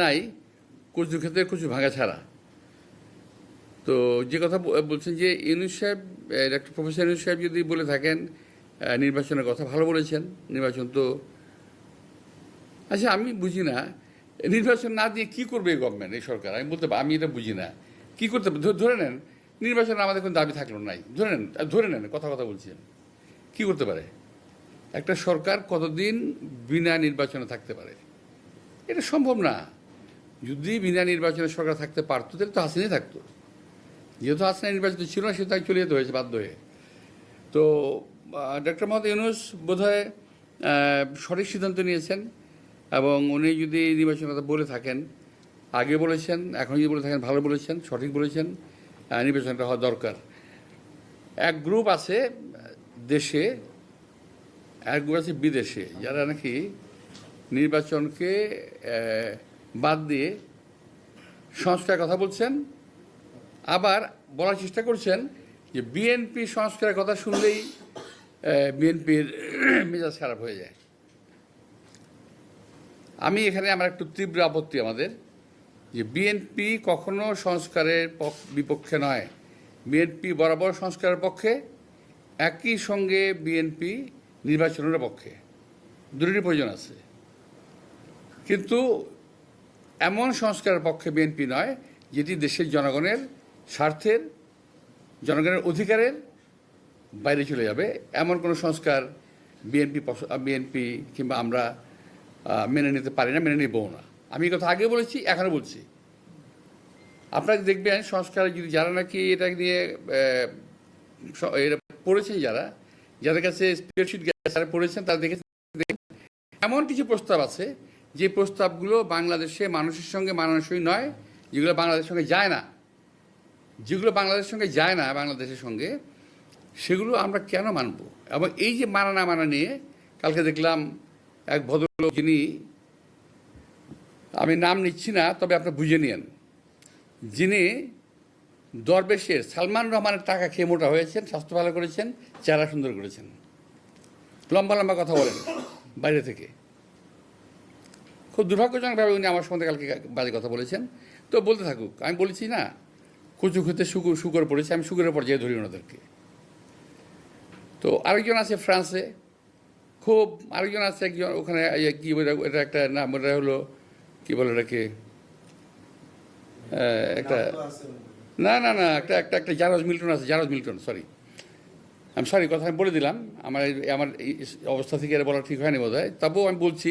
নাই কচু ক্ষেত্রে কচু ভাঙা ছাড়া। তো যে কথা বলছেন যে ইউনুস সাহেব ডক্টর প্রফেসর ইউনুস সাহেব যদি বলে থাকেন নির্বাচনের কথা ভালো বলেছেন, নির্বাচন তো আচ্ছা আমি বুঝি না, নির্বাচন না দিয়ে কি করবে এই গভর্নমেন্ট এই সরকার? আমি বলতে আমি এটা বুঝি না। কি করতে ধরে নেন, নির্বাচনে আমাদের কোনো দাবি থাকল নাই। ধরে নেন ধরে নেন, কথা কথা বলছেন কি করতে পারে? একটা সরকার কতদিন বিনা নির্বাচনে থাকতে পারে? এটা সম্ভব না। যদি বিনা নির্বাচনে সরকার থাকতে পারতো, তাহলে তো হাসিনাই থাকতো। যেহেতু হাসিনা নির্বাচিত ছিল না সে তাই চলে যেতে হয়েছে বাধ্য হয়ে। তো ডক্টর মোহাম্মদ ইউনুস বোধহয় সঠিক সিদ্ধান্ত নিয়েছেন এবং উনি যদি এই নির্বাচনের কথা বলে থাকেন, আগে বলেছেন, এখন যদি বলে থাকেন, ভালো বলেছেন, সঠিক বলেছেন নির্বাচনটা হওয়া দরকার। এক গ্রুপ আছে দেশে, এক গ্রুপ আছে বিদেশে, যারা নাকি নির্বাচনকে বাদ দিয়ে সংস্কারের কথা বলছেন, আবার বলার চেষ্টা করছেন যে বিএনপি সংস্কারের কথা শুনলেই বিএনপির মেজাজ খারাপ হয়ে যায়। আমি এখানে আমার একটু তীব্র আপত্তি আমাদের যে বিএনপি কখনো সংস্কারের পক- বিপক্ষে নয়। বিএনপি বরাবর সংস্কারের পক্ষে, একই সঙ্গে বিএনপি নির্বাচনের পক্ষে। দুটোরই প্রয়োজন আছে। কিন্তু এমন সংস্কারের পক্ষে বিএনপি নয়, যেটি দেশের জনগণের স্বার্থের, জনগণের অধিকারের বাইরে চলে যাবে। এমন কোনো সংস্কার বিএনপি বিএনপি কিংবা আমরা মেনে নিতে পারি না, মেনে নিবও না। আমি কথা আগে বলেছি, এখনও বলছি। আপনারা দেখবেন সংস্কার যদি যারা নাকি এটা নিয়ে পড়েছেন যারা, যাদের কাছে স্প্রেডশিট পড়েছেন তারা দেখেছেন এমন কিছু প্রস্তাব আছে যে প্রস্তাবগুলো বাংলাদেশে মানুষের সঙ্গে মানানসই নয়, যেগুলো বাংলাদেশের সঙ্গে যায় না, যেগুলো বাংলাদেশের সঙ্গে যায় না, বাংলাদেশের সঙ্গে, সেগুলো আমরা কেন মানব? এবং এই যে মানা না মানা নিয়ে কালকে দেখলাম এক ভদ্রলোক যিনি, আমি নাম নিচ্ছি না, তবে আপনার বুঝে নিন যিনি দরবেশের সালমান রহমানের টাকা খেয়ে মোটা হয়েছেন, স্বাস্থ্য ভালো করেছেন, চেহারা সুন্দর করেছেন। লম্বা লম্বা কথা বলেন, বাইরে থেকে। খুব দুর্ভাগ্যজনকভাবে উনি আমার সঙ্গে কালকে বাজে কথা বলেছেন। তো বলতে থাকুক আমি বলেছি না কচু খেতে শুকুর শুকর পড়েছে আমি শুকুরের পর্যায়ে ধরি ওনাদেরকে। তো আরেকজন আছে ফ্রান্সে খুব আরেকজন আছে একজন ওখানে ইয়ে কি এটা একটা নাম ওটা হলো কি বলে এটাকে আহ, একটা না না না একটা একটা একটা জারজ মিল্টন আছে জারজ মিল্টন সরি আমি সরি কথা আমি বলে দিলাম আমার আমার এই অবস্থা থেকে এটা বলা ঠিক হয়নি বোধ হয় তবুও আমি বলছি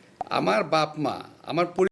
আমার বাপ মা আমার